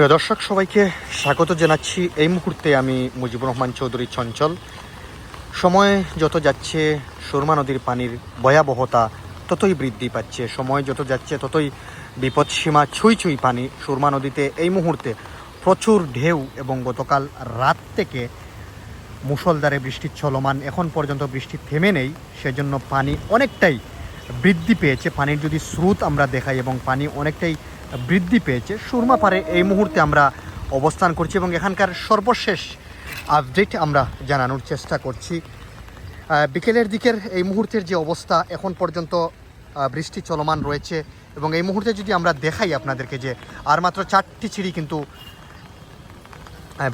প্রিয় দর্শক, সবাইকে স্বাগত জানাচ্ছি। এই মুহূর্তে আমি মুজিবুর রহমান চৌধুরী চঞ্চল। সময় যত যাচ্ছে, সুরমা নদীর পানির ভয়াবহতা ততই বৃদ্ধি পাচ্ছে। সময় যত যাচ্ছে, ততই বিপদসীমা ছুঁই ছুঁই পানি সুরমা নদীতে। এই মুহূর্তে প্রচুর ঢেউ এবং গতকাল রাত থেকে মুষলধারে বৃষ্টির চলমান। এখন পর্যন্ত বৃষ্টি থেমে নেই, সেজন্য পানি অনেকটাই বৃদ্ধি পেয়েছে। পানির যদি স্রোত আমরা দেখাই এবং পানি অনেকটাই বৃদ্ধি পেয়েছে। সুরমা পারে এই মুহূর্তে আমরা অবস্থান করছি এবং এখানকার সর্বশেষ আপডেট আমরা জানানোর চেষ্টা করছি। বিকেলের দিকের এই মুহূর্তের যে অবস্থা, এখন পর্যন্ত বৃষ্টি চলমান রয়েছে এবং এই মুহূর্তে যদি আমরা দেখাই আপনাদেরকে যে আর মাত্র চারটি চিড়ি কিন্তু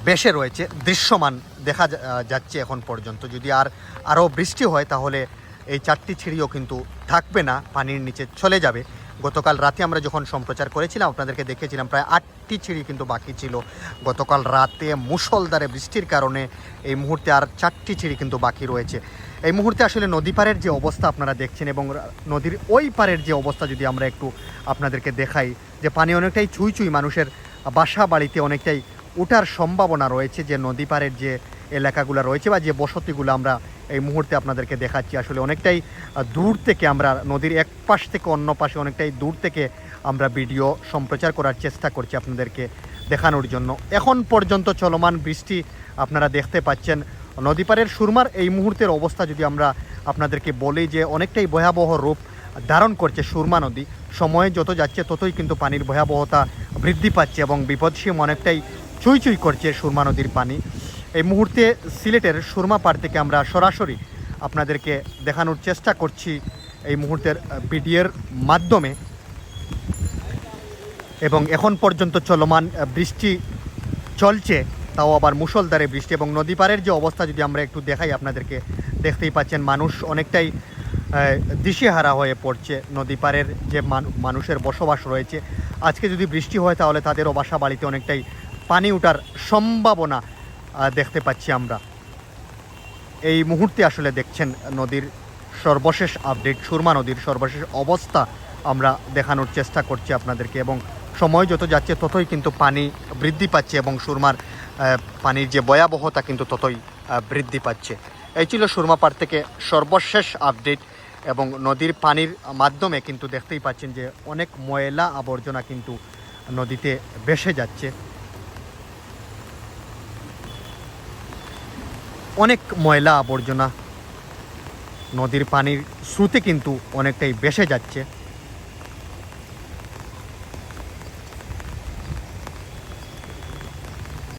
বেশে রয়েছে, দৃশ্যমান দেখা যাচ্ছে এখন পর্যন্ত। যদি আর আরও বৃষ্টি হয় তাহলে এই চারটি ছিঁড়িও কিন্তু থাকবে না, পানির নিচে চলে যাবে। গতকাল রাতে আমরা যখন সম্প্রচার করেছিলাম, আপনাদেরকে দেখেছিলাম প্রায় আটটি ছিঁড়ি কিন্তু বাকি ছিল। গতকাল রাতে মুষলধারে বৃষ্টির কারণে এই মুহূর্তে আর চারটি ছিঁড়ি কিন্তু বাকি রয়েছে। এই মুহূর্তে আসলে নদী পাড়ের যে অবস্থা আপনারা দেখছেন এবং নদীর ওই পাড়ের যে অবস্থা যদি আমরা একটু আপনাদেরকে দেখাই, যে পানি অনেকটাই ছুঁই ছুঁই মানুষের বাসা বাড়িতে অনেকটাই ওঠার সম্ভাবনা রয়েছে, যে নদী পাড়ের যে এলাকাগুলো রয়েছে বা যে বসতিগুলো আমরা এই মুহূর্তে আপনাদেরকে দেখাচ্ছি। আসলে অনেকটাই দূর থেকে আমরা নদীর এক পাশ থেকে অন্য পাশে অনেকটাই দূর থেকে আমরা ভিডিও সম্প্রচার করার চেষ্টা করছি আপনাদেরকে দেখানোর জন্য। এখন পর্যন্ত চলমান বৃষ্টি আপনারা দেখতে পাচ্ছেন। নদী পাড়ের সুরমার এই মুহূর্তের অবস্থা যদি আমরা আপনাদেরকে বলি যে, অনেকটাই ভয়াবহ রূপ ধারণ করছে সুরমা নদী। সময় যত যাচ্ছে, ততই কিন্তু পানির ভয়াবহতা বৃদ্ধি পাচ্ছে এবং বিপদসীম অনেকটাই চুই চুই করছে সুরমা নদীর পানি। এই মুহূর্তে সিলেটের সুরমা পাড় থেকে আমরা সরাসরি আপনাদেরকে দেখানোর চেষ্টা করছি এই মুহূর্তের বিডিএর মাধ্যমে। এবং এখন পর্যন্ত চলমান বৃষ্টি চলছে, তাও আবার মুষলধারে বৃষ্টি এবং নদী পাড়ের যে অবস্থা যদি আমরা একটু দেখাই, আপনাদেরকে দেখতেই পাচ্ছেন মানুষ অনেকটাই দিশেহারা হয়ে পড়ছে। নদী পাড়ের যে মানুষের বসবাস রয়েছে। আজকে যদি বৃষ্টি হয় তাহলে তাদেরও বাসা বাড়িতে অনেকটাই পানি ওঠার সম্ভাবনা দেখতে পাচ্ছি আমরা। এই মুহূর্তে আসলে দেখছেন নদীর সর্বশেষ আপডেট, সুরমা নদীর সর্বশেষ অবস্থা আমরা দেখানোর চেষ্টা করছি আপনাদেরকে এবং সময় যত যাচ্ছে ততই কিন্তু পানি বৃদ্ধি পাচ্ছে এবং সুরমার পানির যে ভয়াবহতা কিন্তু ততই বৃদ্ধি পাচ্ছে। এই ছিল সুরমা পাড় থেকে সর্বশেষ আপডেট এবং নদীর পানির মাধ্যমে কিন্তু দেখতেই পাচ্ছেন যে অনেক ময়লা আবর্জনা কিন্তু নদীতে ভেসে যাচ্ছে। অনেক ময়লা আবর্জনা। নদীর পানির স্রোতে কিন্তু অনেকটাই বেসে যাচ্ছে।